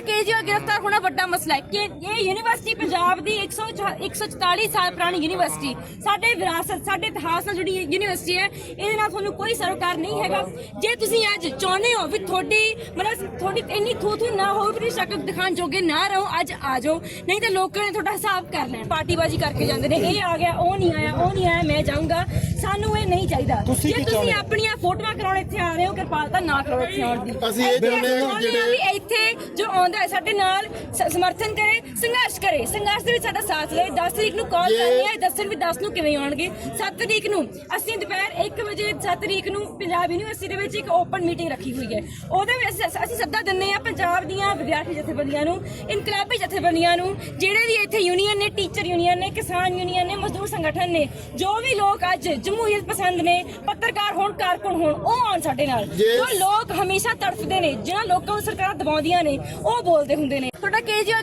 ਤੁਹਾਡਾ ਕੇਜਰੀਵਾਲ ਗ੍ਰਿਫਤਾਰ ਹੋਣਾ ਵੱਡਾ ਮਸਲਾ ਹੈ। ਕਿ ਇਹ ਯੂਨੀਵਰਸਿਟੀ ਪੰਜਾਬ ਦੀ 144 ਸਾਲ ਪੁਰਾਣੀ ਯੂਨੀਵਰਸਿਟੀ। ਸਾਡੇ ਵਿਰਾਸਤ, ਸਾਡੇ ਇਤਿਹਾਸ ਨਾਲ ਜੁੜੀ ਯੂਨੀਵਰਸਿਟੀ ਹੈ। ਇਹਦੇ ਨਾਲ ਤੁਹਾਨੂੰ ਕੋਈ ਸਰੋਕਾਰ ਨਹੀਂ ਹੈਗਾ। ਜੇ ਤੁਸੀਂ ਅੱਜ ਚਾਹੁੰਦੇ ਹੋ ਵੀ ਤੁਹਾਡੀ, ਮਤਲਬ ਤੁਹਾਡੀ ਇੰਨੀ ਥੂ ਥੂ ਨਾ ਹੋ ਵੀ ਸ਼ਕਲ ਦਿਖਾਣ ਜੋਗੇ ਨਾ ਰਹੋ, ਅੱਜ ਆ ਜਾਓ। ਨਹੀਂ ਤਾਂ ਲੋਕਾਂ ਨੇ ਤੁਹਾਡਾ ਹਿਸਾਬ ਕਰ ਲੈਣਾ। ਪਾਰਟੀਬਾਜ਼ੀ ਕਰਕੇ ਜਾਂਦੇ ਨੇ। ਇਹ ਆ ਗਿਆ, ਉਹ ਨਹੀਂ ਆਇਆ, ਉਹ ਨਹੀਂ ਆਇਆ, ਮੈਂ ਜਾਊਂਗਾ। ਸਾਨੂੰ ਇਹ ਨਹੀਂ ਚਾਹੀਦਾ। ਤੁਸੀਂ ਜੇ ਕੀ ਤੁਸੀਂ ਚਾਹੁੰਦੇ? ਹੋ? ਆਪਣੀਆਂ ਫੋਟੋਆਂ ਕਰਾਉਣ ਇੱਥੇ ਆ ਰਹੇ ਹੋ ਕਿਰਪਾਲਤਾ ਨਾ ਕਰੋ ਇੱਥੇ ਆਉਣ ਦੀ। ਅਸੀਂ ਇਹ ਚਾਹੁੰਦੇ ਹਾਂ ਹਾਂ ਜਿਹੜੇ- ਵੀ ਇੱਥੇ ਜੋ ਆਉਂਦਾ ਹੈ ਸਾਡੇ ਨਾਲ ਸ- ਸਮਰਥਨ ਕਰੇ ਸੰਘਰਸ਼ ਕਰੇ। ਸੰਘਰਸ਼ ਦੇ ਵਿੱਚ ਸਾਡਾ ਸਾਥ ਲਏ। 10 ਤਰੀਕ ਨੂੰ ਕਾਲ ਜੇ- ਕਰਨੀ ਹੈ ਦੱਸਣ ਵੀ 10 ਨੂੰ ਕਿਵੇਂ ਆਉਣਗੇ? 7 ਤਰੀਕ ਨੂੰ ਅਸੀਂ ਦੁਪਹਿਰ 1 ਵਜੇ 7 ਤਰੀਕ ਨੂੰ ਪੰਜਾਬ ਯੂਨੀਵਰਸਿਟੀ ਦੇ ਵਿੱਚ ਇੱਕ ਓਪਨ ਮੀਟਿੰਗ ਰੱਖੀ ਹੋਈ ਹੈ। ਉਹਦੇ ਵਿੱਚ ਅਸੀਂ- ਅਸੀਂ ਸੱਦਾ ਦਿੰਦੇ ਆ ਪੰਜਾਬ ਦੀਆਂ ਵਿਦਿਆਰਥੀ ਜਥੇਬੰਦੀਆਂ ਨੂੰ ਇਨਕਲਾਬੀ ਜਥੇਬੰਦੀਆਂ ਨੂੰ ਜਿਹੜੇ ਵੀ ਇੱਥੇ ਯੂਨੀਅਨ ਨੇ ਟੀਚਰ ਯੂਨੀਅਨ ਨੇ ਕਿਸਾਨ ਯੂਨੀਅਨ ਨੇ ਮਜ਼ਦੂਰ ਸੰਗਠਨ ਨੇ ਜੋ ਵੀ ਲੋਕ ਅੱਜ ਜਮਹੂਰੀਅਤ ਪਸੰਦ ਨੇ ਪੱਤਰਕਾਰ ਹੋਣ ਕਾਰਕੁਨ ਹੋਣ ਉਹ ਆਉਣ ਸਾਡੇ ਨਾਲ। ਜੇ- ਲੋਕ ਹਮੇਸ਼ਾ ਤੜਫਦੇ ਨੇ ਜਿਹਨਾਂ ਲੋਕਾਂ ਨੂੰ ਸਰਕਾਰਾਂ ਦਬਾਉਂਦੀਆਂ ਨੇ ਉਹ ਬੋਲਦੇ ਹੁੰਦੇ ਨੇ। ਤੁਹਾਡਾ ਕੇਜਰੀਵਾਲ